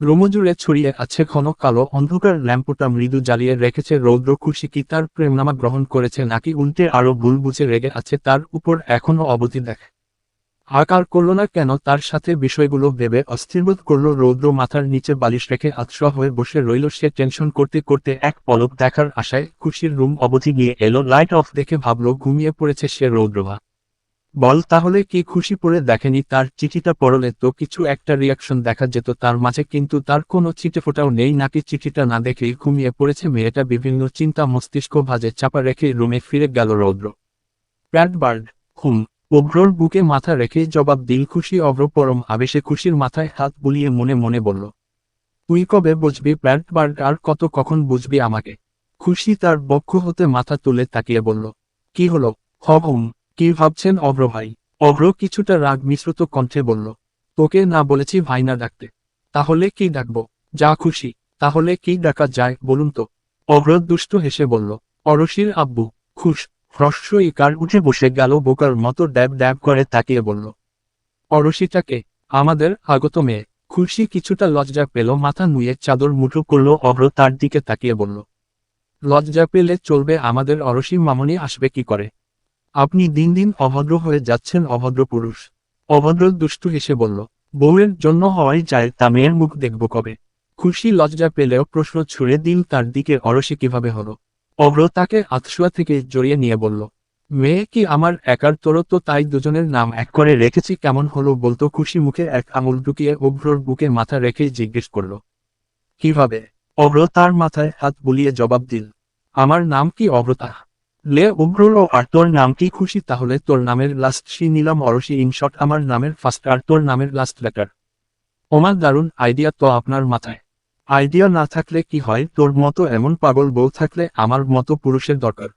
রোমজুড়ে ছড়িয়ে আছে ঘন কালো অন্ধকার ল্যাম্পটা মৃদু জ্বালিয়ে রেখেছে রৌদ্র খুশি কি তার প্রেমনামা গ্রহণ করেছে নাকি উল্টে আরও ভুল বুঝে রেগে আছে তার উপর এখনও অবধি দেখ। আকার করল না কেন তার সাথে বিষয়গুলো ভেবে অস্থিরবোধ করল রৌদ্র মাথার নিচে বালিশ রেখে আতশোয়া হয়ে বসে রইল সে টেনশন করতে করতে এক পলক দেখার আশায় খুশির রুম অবধি গিয়ে এলো, লাইট অফ দেখে ভাবলো, ঘুমিয়ে পড়েছে সে রৌদ্রভা বল তাহলে কি খুশি পড়ে দেখেনি তার চিঠিটা পড়লে তো কিছু একটা রিয়াকশন দেখা যেত তার মাঝে কিন্তু তার কোনো চিঠে ফোটাও নেই নাকি চিঠিটা না দেখেই ঘুমিয়ে পড়েছে মেয়েটা বিভিন্ন চিন্তা মস্তিষ্ক ভাজে চাপা রেখে রুমে ফিরে গেল রৌদ্র। প্যাটবার্ড হুম অভ্রর বুকে মাথা রেখে জবাব দিল খুশি অভ্র পরম আবেশে খুশির মাথায় হাত বুলিয়ে মনে মনে বলল, তুই কবে বুঝবি প্যাটবার্ড আর কত কখন বুঝবি আমাকে? খুশি তার বক্ষ হতে মাথা তুলে তাকিয়ে বলল, কি হলো? হম কি ভাবছেন অভ্র ভাই? অভ্র কিছুটা রাগ মিশ্রিত কণ্ঠে বলল, তোকে না বলেছি ভাই না ডাকতে। তাহলে কি ডাকবো? যা খুশি। তাহলে কি ডাকা যায় বলুন তো? অভ্র দুষ্ট হেসে বলল, অরসির আব্বু, খুশ, হ্রস্ব ইকার উঠে বসে গেল বোকার মতো ড্যাব ড্যাব করে তাকিয়ে বলল, অরসিটাকে, আমাদের আগত মেয়ে। খুশি কিছুটা লজ্জা পেল, মাথা নুয়ে চাদর মুঠো করল অভ্র তার দিকে তাকিয়ে বলল, লজ্জা পেলে চলবে আমাদের অরসি মামনি আসবে কি করে? আপনি দিন দিন অভদ্র হয়ে যাচ্ছেন, অভদ্র পুরুষ। অভদ্র দুষ্টু হেসে বলল, বউয়ের জন্য হওয়াই যায়, তা মেয়ের মুখ দেখব কবে? খুশি লজ্জা পেলেও প্রশ্ন ছুড়ে দিল তার দিকে, অরসে কীভাবে হলো? অভ্র তাকে আতশুয়া থেকে জড়িয়ে নিয়ে বলল, মেয়ে কি আমার একার তোর তো তাই দুজনের নাম এক করে রেখেছি, কেমন হলো বলতো? খুশি মুখে এক আঙুল ঢুকিয়ে অভ্রর বুকে মাথা রেখে জিজ্ঞেস করল, কীভাবে? অভ্র তার মাথায় হাত বুলিয়ে জবাব দিল, আমার নাম কি অভ্রতা লে উগ্রর আর তোর নাম কি খুশি? তাহলে তোর নামের লাস্ট সি নিলাম অরসি ইনশট আমার নামের ফার্স্ট আর তোর নামের লাস্ট লেটার ওমার দারুণ আইডিয়া তো আপনার মাথায়। আইডিয়া না থাকলে কি হয়? তোর মতো এমন পাগল বউ থাকলে আমার মতো পুরুষের দরকার।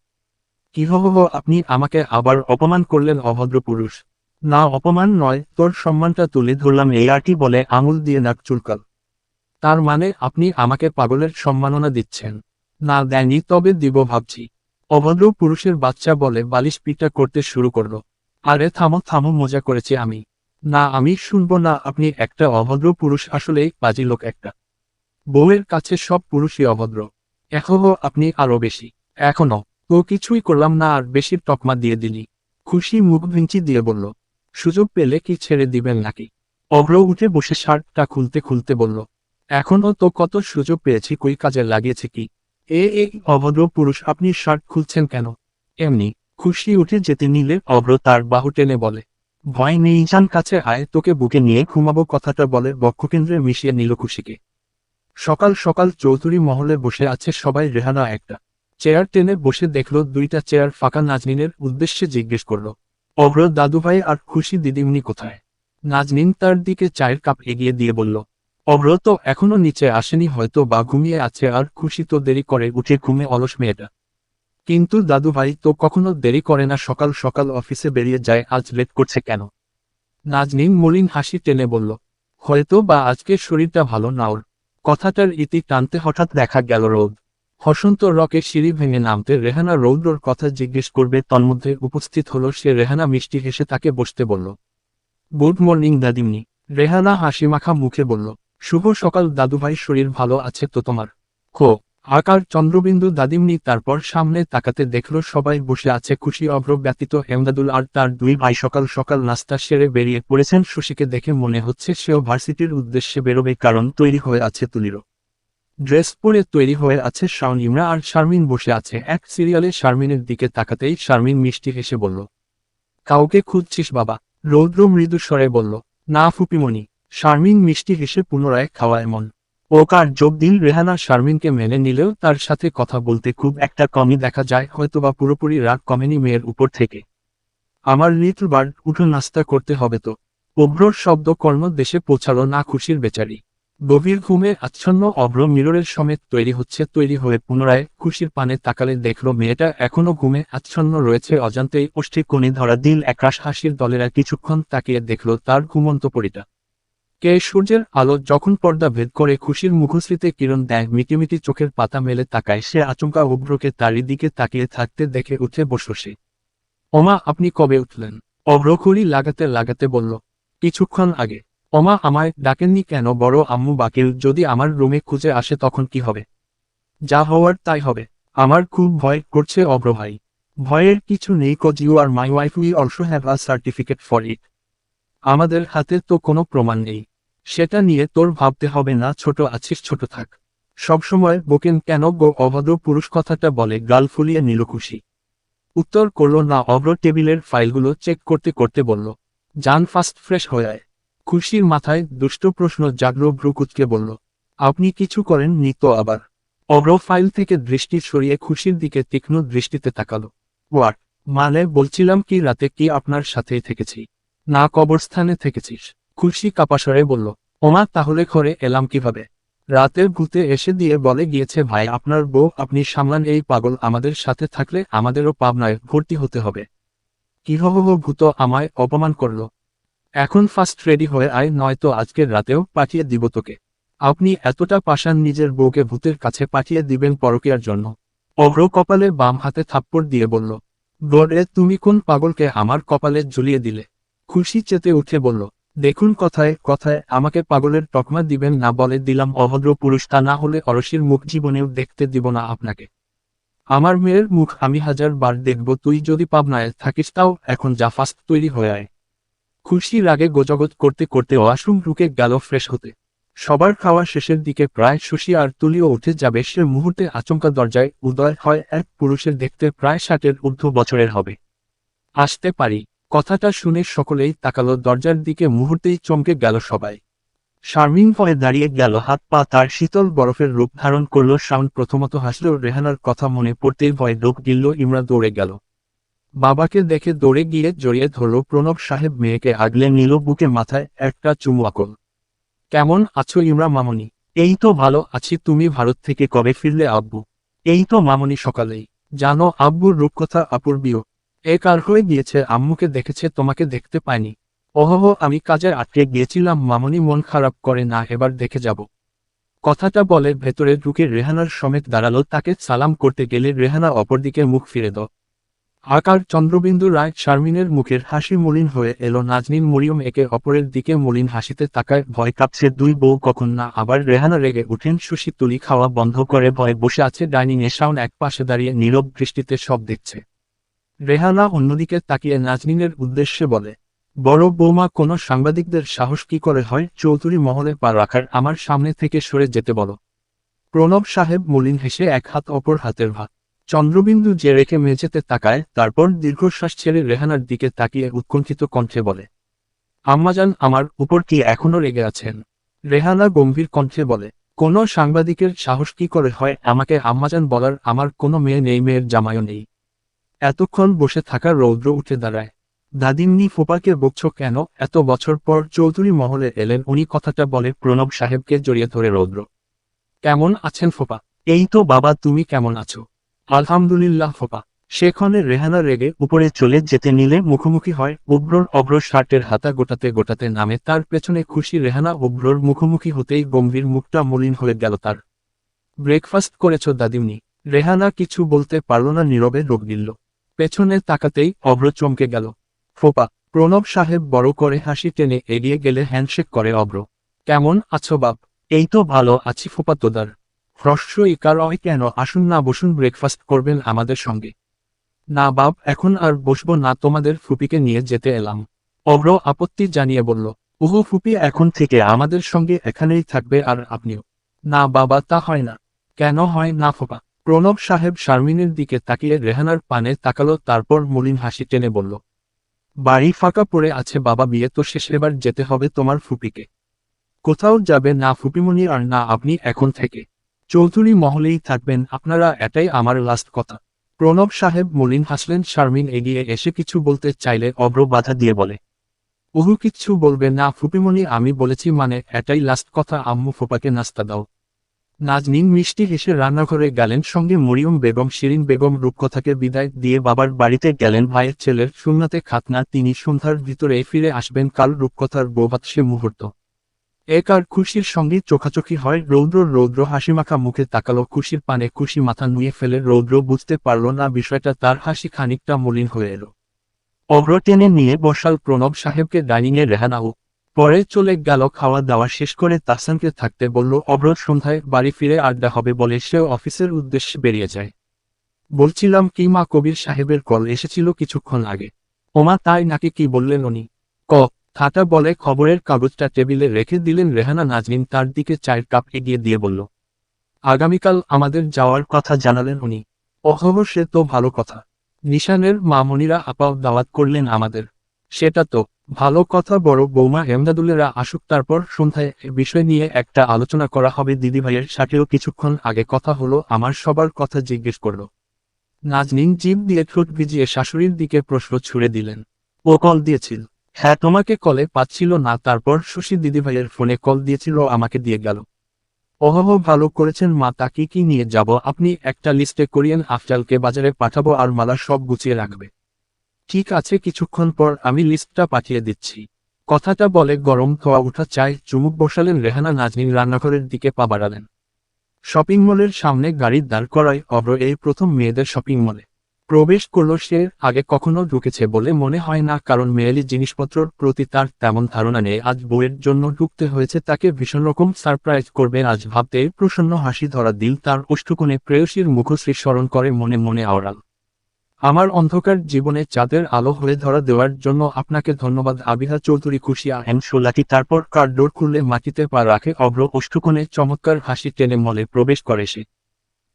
কি হব আপনি আমাকে আবার অপমান করলেন, অভদ্র পুরুষ। না, অপমান নয়, তোর সম্মানটা তুলে ধরলাম, এই আরটি বলে আঙুল দিয়ে নাক চুলকাল। তার মানে আপনি আমাকে পাগলের সম্মাননা দিচ্ছেন। না দেননি তবে দিব ভাবছি। অভদ্র পুরুষের বাচ্চা বলে বালিশ পিটা করতে শুরু করল। আরে থামো থামো, মজা করেছি আমি। না, আমি শুনব না, আপনি একটা অভদ্র পুরুষ, আসলেই বাজি লোক একটা। বউয়ের কাছে সব পুরুষই অভদ্র। এখনও আপনি আরও বেশি। এখনও। তো কিছুই করলাম না, আর বেশি টকমা দিয়ে দিলি। খুশি মুখ ভিঞ্চি দিয়ে বলল, সুযোগ পেলে কি ছেড়ে দিবেন নাকি? অভ্র উঠে বসে শার্টটা খুলতে খুলতে বলল এখনও তো কত সুযোগ পেয়েছি, কই কাজে লাগিয়েছে কি? এ এ অভদ্র পুরুষ, আপনি শার্ট খুলছেন কেন? এমনি, খুশি উঠে যেতে নিলে অভ্র তার বাহু টেনে বলে, ভয় নেই যান কাছে আয়, তোকে বুকে নিয়ে ঘুমাবো, কথাটা বলে বক্ষকেন্দ্রে মিশিয়ে নিল খুশিকে। সকাল সকাল চৌধুরী মহলে বসে আছে সবাই, রেহানা একটা। চেয়ার টেনে বসে দেখল দুইটা চেয়ার ফাঁকা নাজনিনের উদ্দেশ্যে জিজ্ঞেস করল, অভ্র দাদুভাই আর খুশি দিদিমনি কোথায়? নাজনিন তার দিকে চায়ের কাপ এগিয়ে দিয়ে বলল অভ্র তো এখনও নিচে আসেনি, হয়তো বা ঘুমিয়ে আছে আর খুশি তো দেরি করে উঠে ঘুমে অলস মেয়েটা। কিন্তু দাদুভাই তো কখনো দেরি করে না, সকাল সকাল অফিসে বেরিয়ে যায়, আজ লেট করছে কেন? নাজনিন মলিন হাসি টেনে বলল, হয়তো বা আজকে শরীরটা ভালো না ওর। কথাটার ইতি টানতে হঠাৎ দেখা গেল রোদ। হসন্ত রকে সিঁড়ি ভেঙে নামতে রেহানা রৌদ্রর কথা জিজ্ঞেস করবে, তন্মধ্যে উপস্থিত হলো সে রেহানা মিষ্টি হেসে তাকে বসতে বলল, গুড মর্নিং দাদিমনি রেহানা হাসি মাখা মুখে বলল শুভ সকাল, দাদুভাই, শরীর ভালো আছে তো তোমার? খো আকার, চন্দ্রবিন্দু দাদিমনি তারপর সামনে তাকাতে দেখল সবাই বসে আছে, খুশি, অভ্র, ব্যতীত হেমদাদুল আর তার দুই ভাই সকাল সকাল নাস্তা সেরে বেরিয়ে পড়েছেন। শশীকে দেখে মনে হচ্ছে সেও ভার্সিটির উদ্দেশ্যে বেরোবে, কারণ তৈরি হয়ে আছে তুলিরও ড্রেস পরে তৈরি হয়ে আছে শাওন ইমরা আর শারমিন বসে আছে। এক সিরিয়ালে শারমিনের দিকে তাকাতেই শারমিন মিষ্টি হেসে বলল, কাউকে খুঁজছিস বাবা? রৌদ্র মৃদু স্বরে বলল, না ফুপিমণি। শারমিন মিষ্টি হেসে পুনরায় খাওয়া এমন ওকার যোগ দিন রেহানা শারমিনকে মেনে নিলেও তার সাথে কথা বলতে খুব একটা কমই দেখা যায়, হয়তোবা পুরোপুরি রাগ কমেনি মেয়ের উপর থেকে। আমার বার্ড উঠো নাস্তা করতে হবে তো। অভ্রর শব্দ কর্ম দেশে পৌঁছালো না খুশির বেচারি। গভীর ঘুমে আচ্ছন্ন অভ্র মিররের সমেত তৈরি হচ্ছে, তৈরি হয়ে পুনরায় খুশির পানে তাকালে দেখল মেয়েটা এখনও ঘুমে আচ্ছন্ন রয়েছে, অজান্তেই ওষ্ঠে কোণে ধরা দিল একরাশ হাসির দলেরা কিছুক্ষণ তাকিয়ে দেখল তার ঘুমন্ত পরিটা। কে সূর্যের আলো যখন পর্দা ভেদ করে খুশির মুখশ্রীতে কিরণ দেয়, মিটিমিটি চোখের পাতা মেলে তাকায়, সে আচমকা অভ্রকে তারই দিকে তাকিয়ে থাকতে দেখে উঠে বসল সে। ওমা, আপনি কবে উঠলেন? অভ্র খুঁড়ি লাগাতে লাগাতে বলল, কিছুক্ষণ আগে। অমা আমায় ডাকেননি কেন? বড় আম্মু বাকিল, যদি আমার রুমে খুঁজে আসে তখন কি হবে? যা হওয়ার তাই হবে। আমার খুব ভয় করছে অব্র ভাই। ভয়ের কিছু নেই cause you are my wife we also have a certificate for it আমাদের হাতে তো কোনো প্রমাণ নেই। সেটা নিয়ে তোর ভাবতে হবে না, ছোট আছিস, ছোট থাক। সবসময় বোকেন কেন গো অভদ্র পুরুষ কথাটা বলে গাল ফুলিয়ে নিল খুশি। উত্তর করল না অভ্র টেবিলের ফাইলগুলো চেক করতে করতে বলল যান ফাস্ট ফ্রেশ হয়ে খুশির মাথায় দুষ্ট প্রশ্ন জাগ্র ভ্রুকুচকে বলল, আপনি কিছু করেন নি তো আবার? অভ্র ফাইল থেকে দৃষ্টি সরিয়ে খুশির দিকে তীক্ষ্ণ দৃষ্টিতে তাকালো হোয়াট মানে বলছিলাম কি রাতে কি আপনার সাথেই থেকেছি? না কবরস্থানে থেকেছিস? খুশি কাপাসরে বলল, ওমা, তাহলে ঘরে এলাম কীভাবে? রাতের ভূতে এসে দিয়ে বলে গিয়েছে, ভাই, আপনার বউ, আপনি সামলান, এই পাগল আমাদের সাথে থাকলে আমাদেরও পাবনায় ভর্তি হতে হবে। কি হব ভূত আমায় অপমান করল। এখন ফার্স্ট রেডি হয়ে আয়, নয়তো আজকের রাতেও পাঠিয়ে দিব তোকে। আপনি এতটা পাশান নিজের বউকে ভূতের কাছে পাঠিয়ে দিবেন পরকিয়ার জন্য। অভ্র কপালে বাম হাতে থাপ্পড় দিয়ে বলল বরে তুমি কোন পাগলকে আমার কপালে ঝুলিয়ে দিলে? খুশি চেতে উঠে বলল দেখুন কথায় কথায়, আমাকে পাগলের তকমা দিবেন না বলে দিলাম অভদ্র পুরুষ, তা না হলে অরসির মুখ জীবনেও দেখতে দিব না আপনাকে। আমার মেয়ের মুখ আমি হাজার বার দেখব, তুই যদি পাবনায় থাকিস তাও এখন যা ফাস্ট তৈরি হয়ে আয়। খুশি রাগে গোজগত করতে করতে ওয়াশরুম ঢুকে গেল ফ্রেশ হতে। সবার খাওয়া শেষের দিকে প্রায় শশী আর তুলিও উঠে যাবে, সে মুহূর্তে আচমকা দরজায় উদয় হয় এক পুরুষের দেখতে প্রায় ষাটের ঊর্ধ্ব বছরের হবে। আসতে পারি। কথাটা শুনে সকলেই তাকালো দরজার দিকে মুহূর্তেই চমকে গেল সবাই। শারমিন ভয়ে দাঁড়িয়ে গেল, হাত পা তার শীতল বরফের রূপ ধারণ করল সাউন্ড প্রথমত হাসল, রেহানার কথা মনে পড়তেই ভয় ডোক গিলল ইমরা দৌড়ে গেল। বাবাকে দেখে দৌড়ে গিয়ে জড়িয়ে ধরল, প্রণব সাহেব মেয়েকে আগলে নিল বুকে মাথায় একটা চুমু আকল। কেমন আছো ইমরা মামনি? এই তো ভালো আছি, তুমি ভারত থেকে কবে ফিরলে আব্বু? এই তো মামনি সকালেই। জানো, আব্বুর রূপকথা অপূর্বীয়। এ কার হয়ে গিয়েছে, আম্মুকে দেখেছে, তোমাকে দেখতে পাইনি। ওহহ, আমি কাজে আটকে গিয়েছিলাম, মামনি মন খারাপ করে না, এবার দেখে যাব। কথাটা বলে ভেতরে ঢুকে রেহানার সমেত দাঁড়াল, তাকে সালাম করতে গেলে রেহানা অপরদিকে মুখ ফিরে দ আকার চন্দ্রবিন্দু রায় শারমিনের মুখের হাসি মলিন হয়ে এলো, নাজনীন মরিয়ম একে অপরের দিকে মলিন হাসিতে তাকায়, ভয় কাঁপছে, দুই বউ কখন না? আবার রেহানা রেগে উঠেন সুশি তুলি খাওয়া বন্ধ করে, ভয়ে বসে আছে, ডাইনিং এ শাওন এক পাশে দাঁড়িয়ে নীরব দৃষ্টিতে সব দেখছে। রেহানা অন্যদিকে তাকিয়ে নাজনীনের উদ্দেশ্যে বলে, বড় বৌমা, কোনো সাংবাদিকদের সাহস কি করে হয়? চৌধুরী মহলে পা রাখার আমার সামনে থেকে সরে যেতে বলো প্রণব সাহেব মলিন হেসে এক হাত অপর হাতের ভাত চন্দ্রবিন্দু যে রেখে মেঝেতে তাকায়, তারপর দীর্ঘশ্বাস ছেড়ে রেহানার দিকে তাকিয়ে উৎকণ্ঠিত কণ্ঠে বলে আম্মাজান আমার উপর কি এখনও রেগে আছেন রেহানা গম্ভীর কণ্ঠে বলে, কোনো সাংবাদিকের সাহস কি করে হয়? আমাকে আম্মাজান বলার আমার কোনো মেয়ে নেই, মেয়ের জামাইও নেই। এতক্ষণ বসে থাকা রৌদ্র উঠে দাঁড়ায়। দাদিমনি ফোপাকে বকছ কেন? এত বছর পর চৌধুরী মহলে এলেন, উনি কথাটা বলে প্রণব সাহেবকে জড়িয়ে ধরে রৌদ্র। কেমন আছেন ফোপা? এই তো বাবা, তুমি কেমন আছো? আলহামদুলিল্লাহ ফোপা। সেখানে রেহানা রেগে উপরে চলে যেতে নিলে মুখোমুখি হয় উব্রর অব্র শার্টের হাতা গোটাতে গোটাতে নামে, তার পেছনে খুশি রেহানা উব্রর মুখোমুখি হতেই গম্ভীর মুখটা মলিন হয়ে গেল তার। ব্রেকফাস্ট করেছ দাদিমনি রেহানা কিছু বলতে পারল না, নীরবে রোগ দিল। পেছনে তাকাতেই অভ্র চমকে গেল। ফোপা, প্রণব সাহেব বড় করে হাসি টেনে এগিয়ে গেলে হ্যান্ডশেক করে অভ্র। কেমন আছো বাপ? এই তো ভালো আছি ফোপা তোদার। হ্রস্ব ইকার অয় কেন? আসুন না বসুন ব্রেকফাস্ট করবেন আমাদের সঙ্গে। না বাপ, এখন আর বসবো না, তোমাদের ফুপিকে নিয়ে যেতে এলাম। অব্র আপত্তি জানিয়ে বলল, উহু ফুপি, এখন থেকে আমাদের সঙ্গে এখানেই থাকবে আর আপনিও। না বাবা, তা হয় না। কেন হয় না ফোপা? প্রণব সাহেব শারমিনের দিকে তাকিয়ে রেহানার পানে তাকালো, তারপর মলিন হাসি টেনে বলল, বাড়ি ফাঁকা পড়ে আছে বাবা, বিয়ে তো শেষ, এবার যেতে হবে তোমার ফুপিকে। কোথাও যাবে না ফুপিমনি আর না আপনি এখন থেকে। চৌধুরী মহলেই থাকবেন, আপনারা এটাই আমার লাস্ট কথা। প্রণব সাহেব মলিন হাসলেন, শারমিন এগিয়ে এসে কিছু বলতে চাইলে অব্র বাধা দিয়ে বলে, ওহু, কিচ্ছু বলবে না ফুপিমনি আমি বলেছি মানে এটাই লাস্ট কথা, আম্মু ফোপাকে নাস্তা দাও। নাজনীন মিষ্টি হেসে রান্নাঘরে গেলেন, সঙ্গে মরিয়ম বেগম, শিরিন বেগম রূপকথাকে বিদায় দিয়ে বাবার বাড়িতে গেলেন, ভাইয়ের ছেলের সুন্নাতে খাতনা, তিনি সন্ধ্যার ভিতরে ফিরে আসবেন, কাল রূপকথার বৌভাত সে মুহূর্ত। এক আর খুশির সঙ্গে চোখাচোখি হয়, রৌদ্র রৌদ্র হাসিমাখা মুখে তাকালো, খুশির পানে খুশি মাথা নুয়ে ফেলে, রৌদ্র বুঝতে পারল না বিষয়টা, তার হাসি খানিকটা মলিন হয়ে এলো। অগ্র টেনে নিয়ে বসাল প্রণব সাহেবকে ডাইনিংয়ে রেহানাও পরে চলে গেল খাওয়া দাওয়া শেষ করে তাসানকে থাকতে বলল, অবরোধ সন্ধ্যায় বাড়ি ফিরে আড্ডা হবে বলে সেও অফিসের উদ্দেশ্যে বেরিয়ে যায়। বলছিলাম, কি মা কবির সাহেবের কল এসেছিল কিছুক্ষণ আগে? ওমা তাই নাকি কি বললেন উনি? ক থাটা বলে খবরের কাগজটা টেবিলে রেখে দিলেন রেহানা নাজনীন, তার দিকে চায়ের কাপ এগিয়ে দিয়ে বলল, আগামীকাল আমাদের যাওয়ার কথা জানালেন উনি। অহব সে তো ভালো কথা। নিশানের মামনিরা আপাও দাওয়াত করলেন আমাদের। সেটা তো ভালো কথা বড় বৌমা হেমদাদুলেরা আসুক তারপর সন্ধ্যায় এ বিষয় নিয়ে একটা আলোচনা করা হবে। দিদিভাইয়ের সাথেও কিছুক্ষণ আগে কথা হলো, আমার সবার কথা জিজ্ঞেস করল। নাজনীন জিভ দিয়ে ঠোঁট ভিজিয়ে শাশুড়ির দিকে প্রশ্ন ছুড়ে দিলেন। ও কল দিয়েছিল। হ্যাঁ তোমাকে কলে পাচ্ছিল না, তারপর শশী দিদিভাইয়ের ফোনে কল দিয়েছিল, আমাকে দিয়ে গেল। ওহহ ভালো করেছেন মা তাকে কি নিয়ে যাব? আপনি একটা লিস্টে করিয়েন, আফজালকে বাজারে পাঠাবো আর মালা সব গুছিয়ে রাখবে। ঠিক আছে, কিছুক্ষণ পর আমি লিস্টটা পাঠিয়ে দিচ্ছি। কথাটা বলে গরম ধোয়া উঠা চায় চুমুক বসালেন রেহানা নাজনীন রান্নাঘরের দিকে পা বাড়ালেন। শপিং মলের সামনে গাড়ি দাঁড় করায় অব্র এই প্রথম মেয়েদের শপিং মলে। প্রবেশ করল সে আগে কখনো ঢুকেছে বলে মনে হয় না, কারণ মেয়েলি জিনিসপত্রর প্রতি তার তেমন ধারণা নেই। আজ বউয়ের জন্য ঢুকতে হয়েছে তাকে ভীষণ রকম সারপ্রাইজ করবে, আজ ভাবতে প্রসন্ন হাসি ধরা দিল তার অষ্টকোণে প্রেয়সীর মুখশ্রী স্মরণ করে মনে মনে আওড়াল। আমার অন্ধকার জীবনে চাঁদের আলো হয়ে ধরা দেওয়ার জন্য আপনাকে ধন্যবাদ, আবিহা চৌধুরী খুশিয়া এন সোলাকি তারপর কার ডোর খুললে মাটিতে পা রাখে অভ্র অষ্টকোণে চমৎকার হাসি টেনে মলে প্রবেশ করে সে।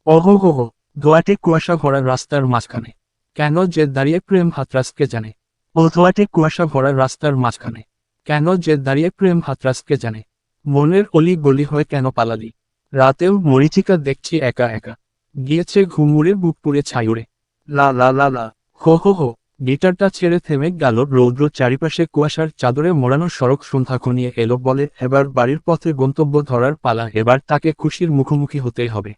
অহো হো হো, ধোয়াটে কুয়াশা ভরা রাস্তার মাঝখানে। কেন যে দাঁড়িয়ে প্রেম হাতরাসকে জানে? ও ধোয়াটে কুয়াশা ভরা রাস্তার মাঝখানে। কেন যে দাঁড়িয়ে প্রেম হাতরাসকে জানে? মনের অলি গলি হয়ে কেন পালালি? রাতেও মরিচিকা দেখছি একা একা। গিয়েছে ঘুমুরে বুক পুড়ে ছাইউড়ে লা লা লা লা। হো হো হো। গিটারটা ছেড়ে থেমে গেল রৌদ্র চারিপাশে কুয়াশার চাদরে মোড়ানো সড়ক সন্ধ্যা খনিয়ে এলো বলে এবার বাড়ির পথে গন্তব্য ধরার পালা। এবার তাকে খুশির মুখোমুখি হতেই হবে।